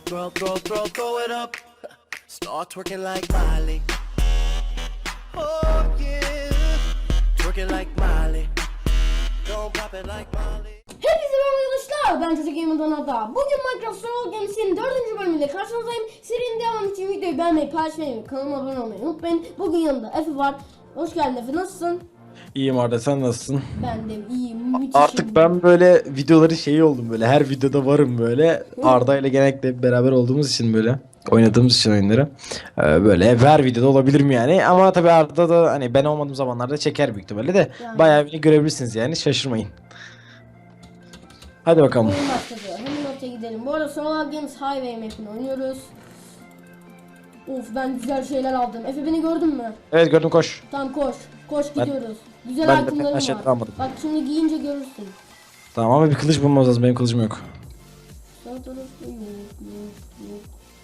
throw, throw, throw, throw, throw it up. Start twerking like Miley. Oh yeah, twerking like Miley. Don't pop it like Miley. Hepinize merhaba arkadaşlar. Ben Çocuk Gamer'dan Ada. Bugün Minecraft Survival Games'in 4. bölümünde karşınızdayım. Serinin devamı için videoyu beğenmeyi, paylaşmayı, kanalıma abone olmayı unutmayın. Bugün yanımda Efe var. Hoş geldin Efe. Nasılsın? İyiyim Arda sen nasılsın? Ben de iyiyim. Müthişim. Artık ben böyle videoları şey oldum böyle her videoda varım böyle Arda ile genellikle beraber olduğumuz için böyle oynadığımız için oyunları Ee, böyle her videoda olabilirim yani ama tabii Arda da hani ben olmadığım zamanlarda çeker büyük ihtimalle de Yani. bayağı beni görebilirsiniz yani şaşırmayın. Hadi bakalım. Oyun başladı. Hemen ortaya gidelim. Bu arada Survival Games Highway map'ini oynuyoruz. Of ben güzel şeyler aldım. Efe beni gördün mü? Evet gördüm koş. Tamam koş. Koş Ben- gidiyoruz. Güzel ben de pek var. almadım. Bak şimdi giyince görürsün. Tamam ama bir kılıç bulmamız lazım benim kılıcım yok. Sağ tarafta yok yok yok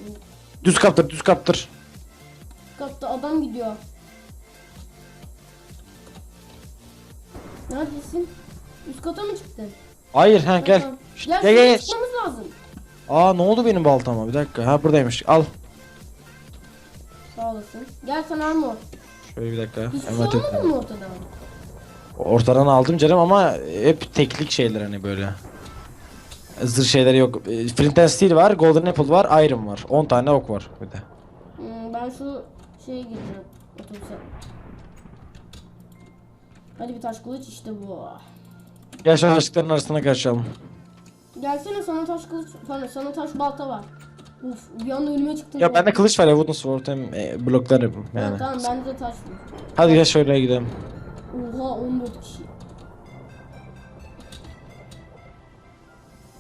yok. Düz kaptır düz kaptır. Katta adam gidiyor. Neredesin? Üst kata mı çıktın? Hayır ha gel. Tamam. Şşt, Gel, Gel gel çıkmamız lazım. Aa ne oldu benim baltama bir dakika ha buradaymış al. Sağ olasın. Gel sana armor. Şöyle bir dakika. Olmadı mı ortada? Ortadan aldım canım ama hep teklik şeyler hani böyle. Zırh şeyleri yok. E, Flint and Steel var, Golden Apple var, Iron var. 10 tane ok var bir de. Hmm, ben şu şeye gireceğim. Otobüse. Hadi bir taş kılıç işte bu. Gel şu ağaçlıkların arasına kaçalım. Gelsene sana taş kılıç, sana, sana taş balta var. Uf bir anda önüme çıktın. Ya bende kılıç var ya Wooden Sword hem e, bloklar yapayım Ha, yani. tamam bende de taş var. Hadi gel şöyle gidelim. Oha 14 kişi.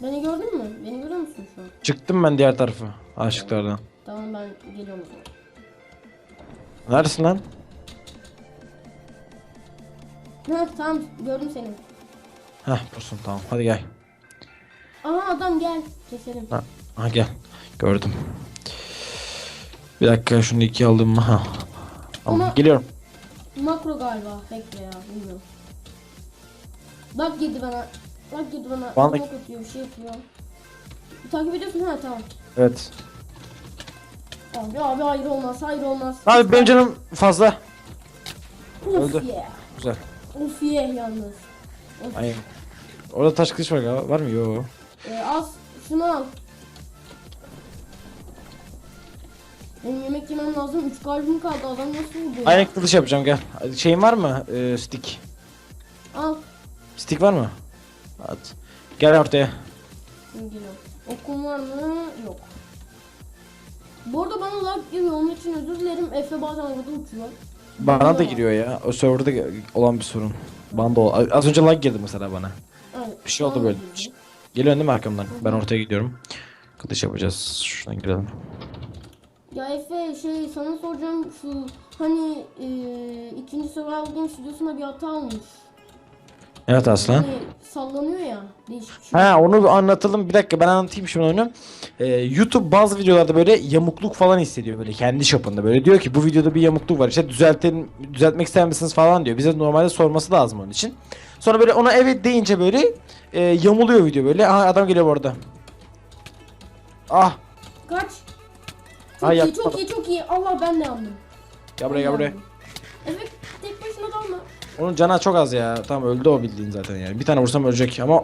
Beni gördün mü? Beni görüyor musun şu an? Çıktım ben diğer tarafa ağaçlıklardan. Tamam ben geliyorum. Neredesin lan? Heh tamam gördüm seni. Heh bursun tamam hadi gel. Aha adam gel. Keselim. Ha, ha gel. Gördüm. Bir dakika şunu iki aldım mı? Ha. Ama- geliyorum. Makro galiba. Bekle ya bilmiyorum. Bak girdi bana. Bak girdi bana. Bana- Bana atıyor bir şey yapıyor. Takip ediyorsun ha tamam. Evet. Abi abi hayır olmaz hayır olmaz. Abi benim canım fazla. Of öldü. yeah. Güzel. Of yeah yalnız. Of. Aynen. Orada taş kılıç var galiba. Var mı? Yok. Ee, az şunu al. Benim yemek yemem lazım. 3 kalbim kaldı. Adam nasıl vurdu? ya? Aynen kılıç yapacağım gel. Şeyin var mı? Ee, stick. Al. Stick var mı? At. Gel ortaya. Geliyorum. Okum var mı? Yok. Bu arada bana lag giriyor. Onun için özür dilerim. Efe bazen havada uçuyor. Bana da giriyor ya. O serverda olan bir sorun. Bana da ol- Az önce lag girdi mesela bana. Evet. Bir şey oldu bana böyle. giriyor. Geliyorsun değil mi arkamdan? Ben ortaya gidiyorum. Kılıç yapacağız. Şuradan girelim. Şey sana soracağım şu hani e, ikinci Survival Games stüdyosunda bir hata olmuş. Evet aslan. Hani sallanıyor ya değişik bir şey. Ha onu anlatalım. Bir dakika ben anlatayım şimdi onu. Ee, YouTube bazı videolarda böyle yamukluk falan hissediyor böyle kendi çapında. Böyle diyor ki bu videoda bir yamukluk var. İşte düzeltin, düzeltmek ister misiniz falan diyor. Bize normalde sorması lazım onun için. Sonra böyle ona evet deyince böyle e, yamuluyor video böyle. Aha adam geliyor bu arada. Ah. Kaç. Çok Ay, iyi çok iyi çok iyi. Allah ben de yandım. Gel buraya gel buraya. Efe tek başına dalma. Onun canı çok az ya. Tamam öldü o bildiğin zaten yani. Bir tane vursam ölecek ama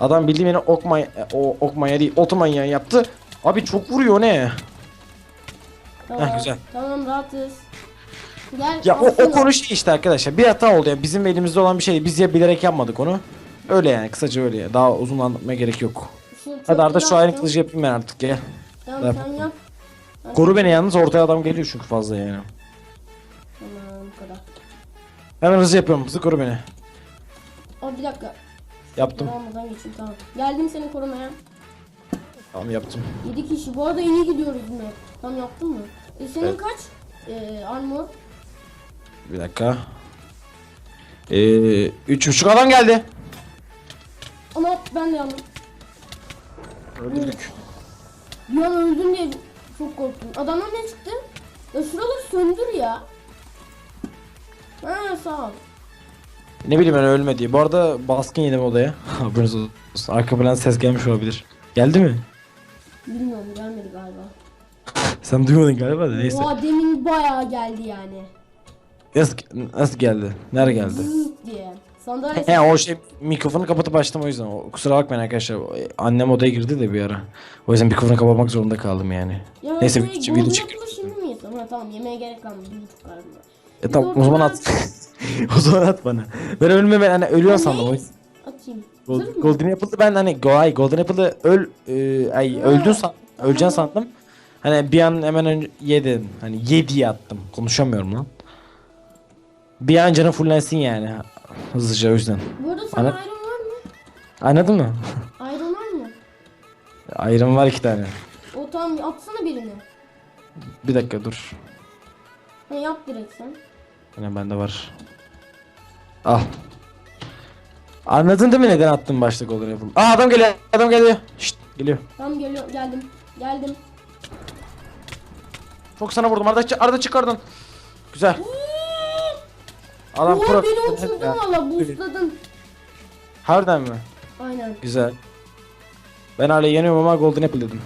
adam bildiğim yine ok manya, o ok manya değil manyağı yaptı. Abi çok vuruyor ne? Tamam. güzel. Tamam rahatız. Gel. Ya o, o konu şey işte arkadaşlar. Bir hata oldu yani. Bizim elimizde olan bir şey. Biz ya bilerek yapmadık onu. Öyle yani kısaca öyle ya. Daha uzun anlatmaya gerek yok. Şu Hadi Arda çöpleri şu aynı attım. kılıcı yapayım ben artık gel. Tamam sen yap. Koru beni yalnız ortaya adam geliyor çünkü fazla yani. Tamam bu kadar. Hemen hızlı yapıyorum. Hızlı koru beni. Aa bir dakika. Yaptım. Almadan geçeyim tamam. Geldim seni korumaya. Tamam yaptım. 7 kişi. Bu arada iyi gidiyoruz yine. Tam yaptın mı? E, senin Evet. kaç? Ee, armor. Bir dakika. Ee, üç buçuk adam geldi. Ama ben de yandım. Öldürdük. Bir an öldüm diye çok korktum. Adamlar ne çıktı? Ya şuraları söndür ya. Ha sağ ol. Ne bileyim ben ölme diye. Bu arada baskın yedim odaya. Haberiniz olsun. Arka plan ses gelmiş olabilir. Geldi mi? Bilmiyorum gelmedi galiba. Sen duymadın galiba da neyse. Oha demin bayağı geldi yani. Nasıl, nasıl geldi? Nerede geldi? Zıt diye. Sandalye He o şey mikrofonu kapatıp açtım o yüzden. O, kusura bakmayın arkadaşlar. Annem odaya girdi de bir ara. O yüzden mikrofonu kapatmak zorunda kaldım yani. Ya Neyse şey, video, golden video çek. apple'ı şimdi mi? Ha tamam yemeğe gerek kalmadı. Bir buçuk. E tamam o zaman at. o zaman at bana. Ben ölme ben hani ölüyor sandım. O yüzden. Atayım. Gold, mı? Golden Apple'ı ben hani go ay Golden Apple'ı öl e, ay öldün san öleceksin sandım. Hani bir an hemen önce yedin. Hani ye diye attım. Konuşamıyorum lan. Bir an canı fullensin yani. Hızlıca o yüzden. Bu arada sana Ana- iron var mı? Anladın mı? Iron var mı? Ayrım var iki tane. O tamam atsana birini. Bir dakika dur. Ha yap direkt sen. Yine bende var. Al. Anladın değil mi neden attım başta Golden Apple? Aa adam geliyor. Adam geliyor. Şşt geliyor. Tamam geliyor geldim. Geldim. Çok sana vurdum. Arda, Arda çık oradan. Güzel. Adam Oha pro. beni uçurdun Ya. valla boostladın. Harbiden mi? Aynen. Güzel. Ben hala yeniyorum ama Golden Apple dedim.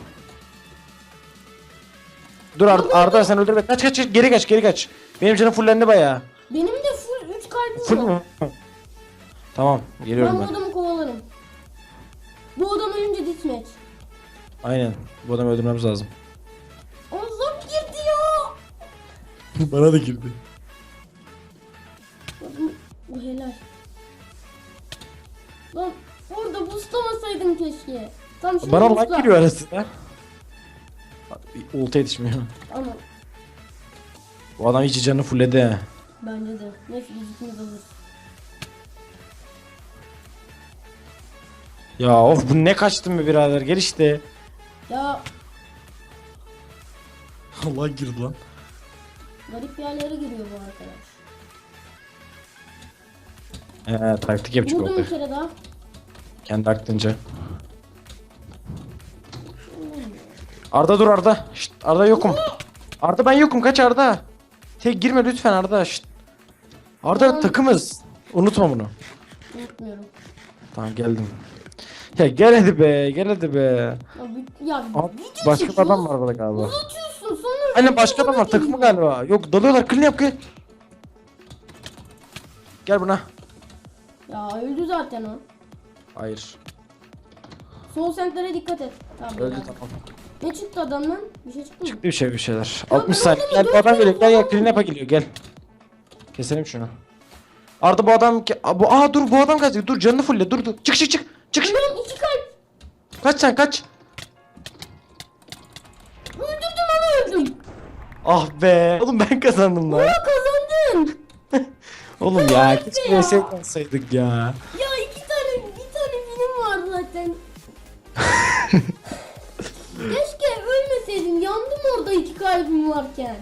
Dur Arda, Arda sen öldürme. Kaç kaç kaç. geri kaç geri kaç. Benim canım fullendi bayağı. Benim de full 3 kalbim Full var. mu? Tamam Ben geliyorum bu ben. adamı kovalarım. Bu adam ölünce deathmatch. Aynen. Bu adamı öldürmemiz lazım. Azap girdi ya. Bana da girdi. Bu helal. Lan orada boostlamasaydın keşke. Tam şimdi Bana lag giriyor arasında. Ulti yetişmiyor. Ama Bu adam hiç canını fulledi. he. bence de. Neyse ikimiz alırız. Ya of bu ne kaçtın be birader gel işte. Ya Allah girdi lan. garip yerlere giriyor bu arkadaş. Ee, taktik yapacak Vurdum bir kere daha. Kendi aklınca. Arda dur Arda. Şşt, Arda yokum. Arda ben yokum kaç Arda. Tek girme lütfen Arda. Şşt. Arda Tamam. takımız. Unutma bunu. Unutmuyorum. Tamam geldim. Ya gel hadi be gel hadi be. Ya, bir- ya Abi, video başka bir adam var burada galiba. Uzatıyorsun sonra. Aynen başka adam var takımı galiba. Yok dalıyorlar clean yap gel. Gel buna. Ya öldü zaten o. Hayır. Sol sentlere dikkat et. Tamam. Öldü helal. tamam. Ne çıktı adamdan? Bir şey çıktı mı? Çıktı bir şey bir şeyler. Ya 60 ben saniye. Gel bu adam geliyor. Gel gel yap'a geliyor gel. Keselim şunu. Arda bu adam ki bu aa dur bu adam kaç. Dur canını fulle dur dur. Çık çık çık. Çık. çık. Lan iki kalp. Kaç sen kaç. Öldürdüm onu öldüm. Ah be. Oğlum ben kazandım lan. Ya kazandın. Oğlum ya keşke vs yapsaydık ya. Ya iki tane bir tane film var zaten. Keşke ölmeseydim. Yandım orada iki kalbim varken.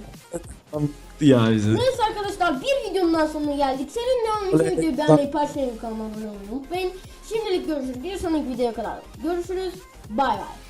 Ya bizi. Neyse arkadaşlar bir videonun daha sonuna geldik. Senin devam için Evet, videoyu beğenmeyi, paylaşmayı, kanalıma abone olmayı unutmayın. Şimdilik görüşürüz. Bir sonraki videoya kadar görüşürüz. Bay bay.